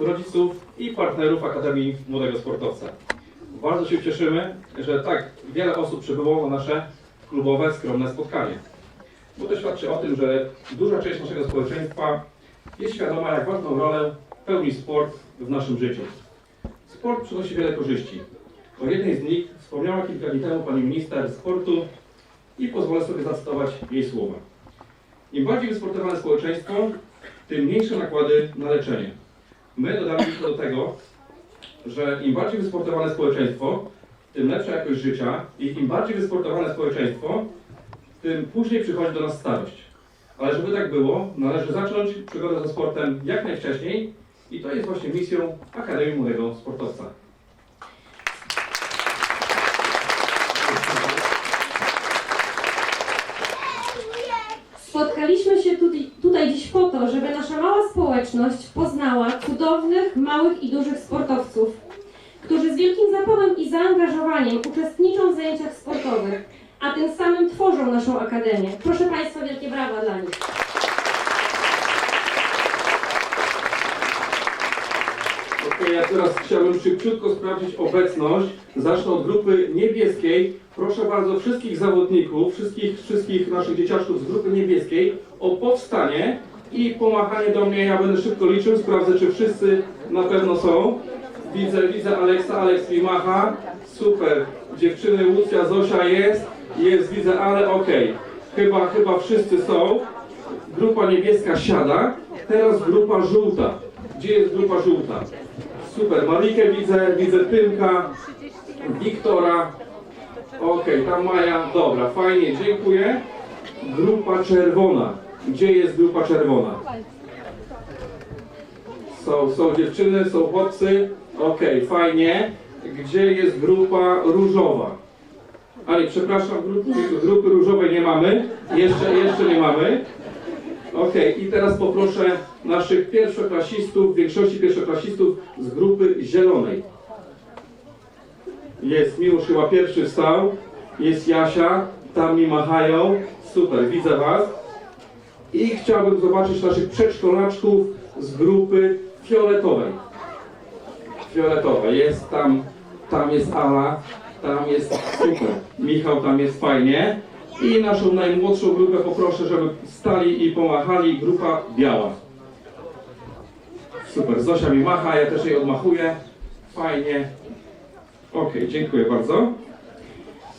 Rodziców i partnerów Akademii Młodego Sportowca. Bardzo się cieszymy, że tak wiele osób przybyło na nasze klubowe, skromne spotkanie. Bo to świadczy o tym, że duża część naszego społeczeństwa jest świadoma, jak ważną rolę pełni sport w naszym życiu. Sport przynosi wiele korzyści. O jednej z nich wspomniała kilka dni temu pani minister sportu i pozwolę sobie zacytować jej słowa. Im bardziej wysportowane społeczeństwo, tym mniejsze nakłady na leczenie. My dodaliśmy do tego, że im bardziej wysportowane społeczeństwo, tym lepsza jakość życia i im bardziej wysportowane społeczeństwo, tym później przychodzi do nas starość. Ale żeby tak było, należy zacząć przygodę ze sportem jak najwcześniej i to jest właśnie misją Akademii Młodego Sportowca. To, żeby nasza mała społeczność poznała cudownych, małych i dużych sportowców, którzy z wielkim zapałem i zaangażowaniem uczestniczą w zajęciach sportowych, a tym samym tworzą naszą akademię. Proszę Państwa, wielkie brawa dla nich. Ok, ja teraz chciałbym szybciutko sprawdzić obecność. Zacznę od grupy niebieskiej. Proszę bardzo wszystkich zawodników, wszystkich, wszystkich naszych dzieciaczków z grupy niebieskiej o powstanie i pomachanie do mnie. Ja będę szybko liczył, sprawdzę czy wszyscy na pewno są. Widzę, widzę Aleksa, Aleks mi macha. Super. Dziewczyny, Łucja, Zosia jest. Jest, widzę, ale okej. Chyba, chyba wszyscy są. Grupa niebieska siada. Teraz grupa żółta. Gdzie jest grupa żółta? Super, Marikę widzę, widzę Tymka, Wiktora. Okej, tam Maja, dobra, fajnie, dziękuję. Grupa czerwona. Gdzie jest grupa czerwona? Są, są dziewczyny, są chłopcy. Okej, fajnie. Gdzie jest grupa różowa? A nie, przepraszam, grupy, grupy różowej nie mamy. Jeszcze, jeszcze nie mamy. Okej, i teraz poproszę naszych pierwszoklasistów, większości pierwszoklasistów z grupy zielonej. Jest Miłosz chyba pierwszy wstał, jest Jasia, tam mi machają, super, widzę Was. I chciałbym zobaczyć naszych przedszkolaczków z grupy fioletowej. Fioletowa, jest tam, tam jest Ala, tam jest super, Michał tam jest fajnie. I naszą najmłodszą grupę poproszę, żeby stali i pomachali. Grupa biała. Super, Zosia mi macha, ja też jej odmachuję. Fajnie. Ok, dziękuję bardzo.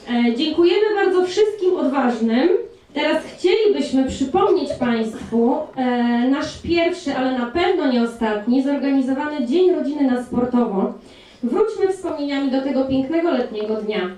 E, dziękujemy bardzo wszystkim odważnym. Teraz chcielibyśmy przypomnieć Państwu e, nasz pierwszy, ale na pewno nie ostatni, zorganizowany Dzień Rodziny na Sportowo. Wróćmy wspomnieniami do tego pięknego letniego dnia.